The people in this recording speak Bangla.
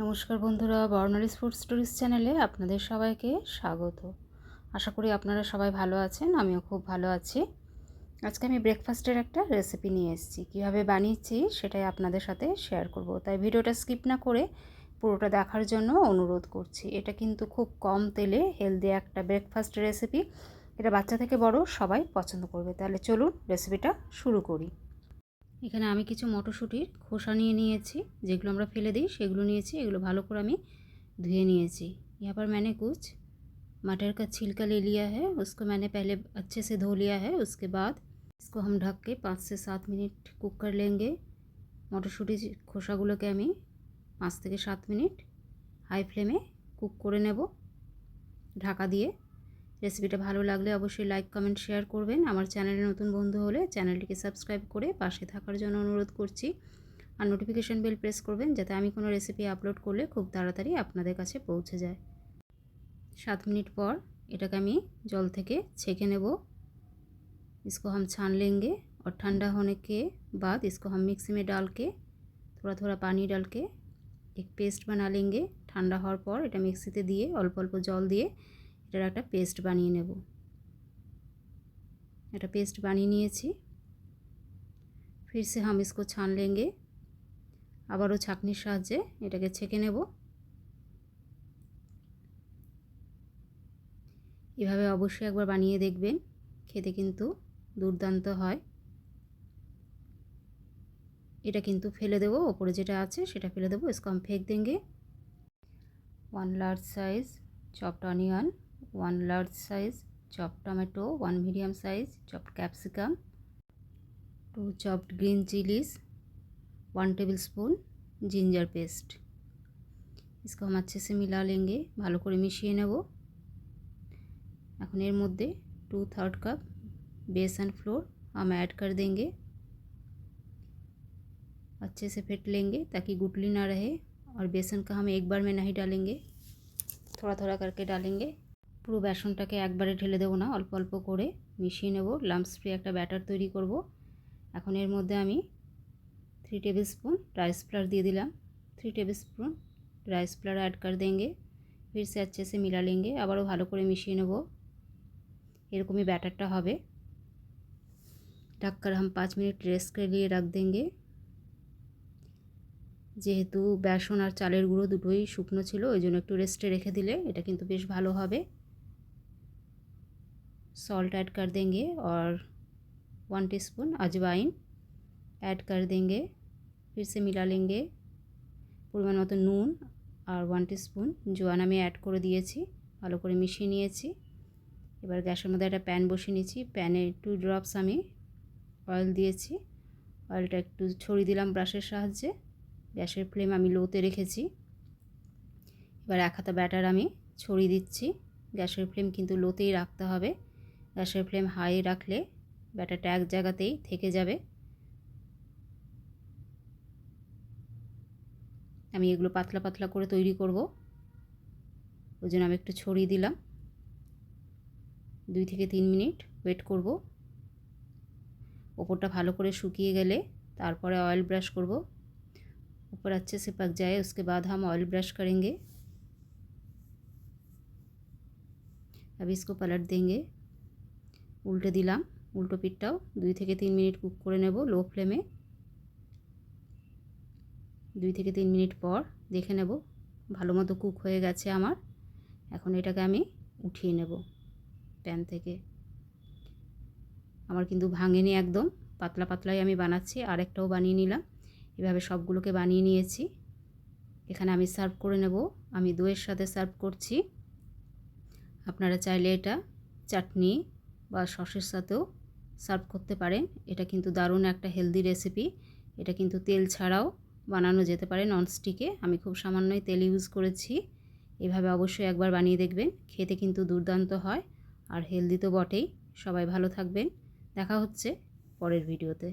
নমস্কার বন্ধুরা, বর্ণালী ফুড স্টোরিজ চ্যানেলে আপনাদের সবাইকে স্বাগত। আশা করি আপনারা সবাই ভালো আছেন, আমিও খুব ভালো আছি। আজকে আমি ব্রেকফাস্টের একটা রেসিপি নিয়ে এসেছি। কীভাবে বানিয়েছি সেটাই আপনাদের সাথে শেয়ার করব। তাই ভিডিওটা স্কিপ না করে পুরোটা দেখার জন্য অনুরোধ করছি। এটা কিন্তু খুব কম তেলে হেলদি একটা ব্রেকফাস্ট রেসিপি এটা বাচ্চা থেকে বড়, সবাই পছন্দ করবে। তাহলে চলুন রেসিপিটা শুরু করি। এখানে আমি কিছু মটরশুঁটির খোসা নিয়ে নিয়েছি যেগুলো আমরা ফেলে দিই সেগুলো নিয়েছি এগুলো ভালো করে আমি धुए নিয়েছি यहाँ पर मैंने कुछ मटर का छिलका ले लिया है उसको मैंने पहले अच्छे से धो लिया है उसके बाद इसको हम ढक के पाँच से सात मिनट कुक कर लेंगे মটরশুঁটি খোসাগুলোকে আমি পাঁচ থেকে সাত মিনিট হাই ফ্লেমে কুক করে নেব ঢাকা দিয়ে রেসিপিটা ভালো লাগলে অবশ্যই লাইক কমেন্ট শেয়ার করবেন আমার চ্যানেলে নতুন বন্ধু হলে চ্যানেলটিকে সাবস্ক্রাইব করে পাশে থাকার জন্য অনুরোধ করছি আর নোটিফিকেশান বেল প্রেস করবেন যাতে আমি কোনো রেসিপি আপলোড করলে খুব তাড়াতাড়ি আপনাদের কাছে পৌঁছে যায় সাত মিনিট পর এটাকে আমি জল থেকে ছেঁকে নেব इसको हम छान लेंगे और ठंडा होने के बाद इसको हम मिक्सी में डाल के थोड़ा थोड़ा पानी डाल के एक पेस्ट बना लेंगे ঠান্ডা হওয়ার পর এটা মিক্সিতে দিয়ে অল্প অল্প জল দিয়ে এটার একটা পেস্ট বানিয়ে নেব। একটা পেস্ট বানিয়ে নিয়েছি। ফির সে হাম ছান লেঙ্গে আবারও ছাঁকনির সাহায্যে এটাকে ছেঁকে নেব। এভাবে অবশ্যই একবার বানিয়ে দেখবেন, খেতে কিন্তু দুর্দান্ত হয়। এটা কিন্তু ফেলে দেবো, ওপরে যেটা আছে সেটা ফেলে দেবো, স্কম ফেক দেঙ্গে। One large size chopped onion. one large size chopped tomato one medium size chopped capsicum two chopped green chilies one tablespoon ginger paste इसको हम अच्छे से मिला लेंगे ভালো করে মিশিয়ে নেব এখন এর মধ্যে two third cup besan flour हम ऐड कर देंगे अच्छे से फेंट लेंगे ताकि गुटली ना रहे और बेसन का हम एक बार में नहीं डालेंगे थोड़ा थोड़ा करके डालेंगे পুরো বেসনটাকে একবারে ঢেলে দেবো না অল্প অল্প করে মিশিয়ে নেব লাম্পস ফ্রি একটা ব্যাটার তৈরি করব এখন এর মধ্যে আমি three table spoon rice flour দিয়ে দিলাম three table spoon rice flour add कर देंगे फिर से अच्छे से मिला लेंगे আবারও ভালো করে মিশিয়ে নেব এরকমই ব্যাটারটা হবে ढककर हम पाँच मिनट रेस्ट के लिए रख देंगे যেহেতু বেসন আর চালের গুঁড়ো দুটোই শুকনো ছিল ওই জন্য একটু রেস্টে রেখে দিলে এটা কিন্তু বেশ ভালো হবে सॉल्ट ऐड कर देंगे और वन टीस्पून अजवाइन ऐड कर देंगे फिर से मिला लेंगे পরিমাণ মতো নুন আর ওয়ান টিস্পুন জোয়ান আমি অ্যাড করে দিয়েছি ভালো করে মিশিয়ে নিয়েছি এবার গ্যাসের মধ্যে একটা প্যান বসিয়ে নিয়েছি প্যানে টু ড্রপস আমি অয়েল দিয়েছি অয়েলটা একটু ছড়িয়ে দিলাম ব্রাশের সাহায্যে গ্যাসের ফ্লেম আমি লোতে রেখেছি এবার এক হাতা ব্যাটার আমি ছড়িয়ে দিচ্ছি গ্যাসের ফ্লেম কিন্তু লোতেই রাখতে হবে গ্যাসের ফ্লেম হাই রাখলে ব্যাটারটা এক জায়গাতেই থেকে যাবে আমি এগুলো পাতলা পাতলা করে তৈরি করব ওই জন্য আমি একটু ছড়িয়ে দিলাম দুই থেকে তিন মিনিট ওয়েট করব ওপরটা ভালো করে শুকিয়ে গেলে তারপরে অয়েল ব্রাশ করব ऊपर अच्छे से पक जाए उसके बाद हम ऑयल ब्रश करेंगे अब इसको पलट देंगे উল্টে দিলাম, উল্টো পিঠটাও দুই থেকে তিন মিনিট কুক করে নেব লো ফ্লেমে। দুই থেকে তিন মিনিট পর দেখে নেব, ভালো মতো কুক হয়ে গেছে আমার। এখন এটাকে আমি উঠিয়ে নেব প্যান থেকে। আমার কিন্তু ভাঙেনি একদম, পাতলা পাতলাই আমি বানাচ্ছি, আরেকটাও বানিয়ে নিলাম। এভাবে সবগুলোকে বানিয়ে নিয়েছি। এখানে আমি সার্ভ করে নেব, আমি দইয়ের সাথে সার্ভ করছি। আপনারা চাইলে এটা চাটনি বা সসের সাথেও সার্ভ করতে পারেন। এটা কিন্তু দারুণ একটা হেলদি রেসিপি। এটা কিন্তু তেল ছাড়াও বানানো যেতে পারে ননস্টিকে। আমি খুব সামান্যই তেল ইউজ করেছি। এভাবে অবশ্যই একবার বানিয়ে দেখবেন। খেতে কিন্তু দুর্দান্ত হয়। আর হেলদি তো বটেই। সবাই ভালো থাকবেন। দেখা হচ্ছে পরের ভিডিওতে।